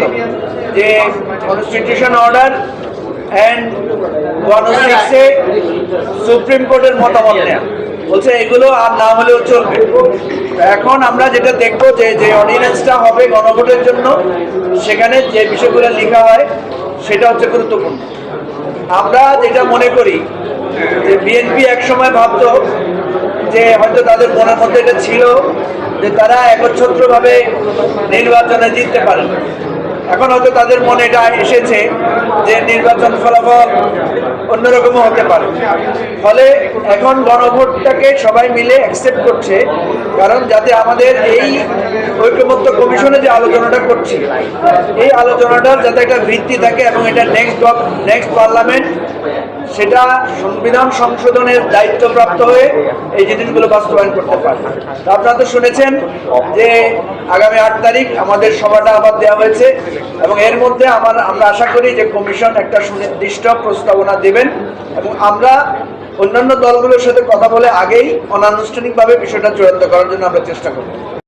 ছিল যে constitution order and one ও সিক্সে সুপ্রিম কোর্টের মতামত নেয়া। বলছে এগুলো আর না হলেও চলবে। এখন আমরা যেটা দেখব যে যে অর্ডিন্যান্সটা হবে গণভোটের জন্য, সেখানে যে বিষয়গুলো লেখা হয়, সেটা হচ্ছে গুরুত্বপূর্ণ। আমরা যেটা মনে করি, যে বিএনপি একসময় ভাবতো যে হয়তো তাদের মনের মধ্যে এটা ছিল, যে তারা একচ্ছত্রভাবে নির্বাচনে জিততে পারে এখন হয়তো তাদের মনে এটা এসেছে যে নির্বাচন ফলাফল অন্যরকমও হতে পারে। ফলে এখন গণভোটটাকে সবাই মিলে অ্যাকসেপ্ট করছে, কারণ যাতে আমাদের এই কমিশনে যে আলোচনাটা করছি, এই আলোচনাটার যাতে একটা ভিত্তি থাকে এবং এটা নেক্সট নেক্সট পার্লামেন্ট সেটা সংবিধান সংশোধনের দায়িত্বপ্রাপ্ত হয়ে এই জিনিসগুলো বাস্তবায়ন করতে পারে আপনারা তো শুনেছেন যে আগামী আট তারিখ আমাদের সভাটা আবার দেওয়া হয়েছে এবং এর মধ্যে আমার, আমরা আশা করি যে কমিশন একটা সুনির্দিষ্ট প্রস্তাবনা দেবেন এবং আমরা অন্যান্য দলগুলোর সাথে কথা বলে আগেই অনানুষ্ঠানিকভাবে বিষয়টা চূড়ান্ত করার জন্য আমরা চেষ্টা করব।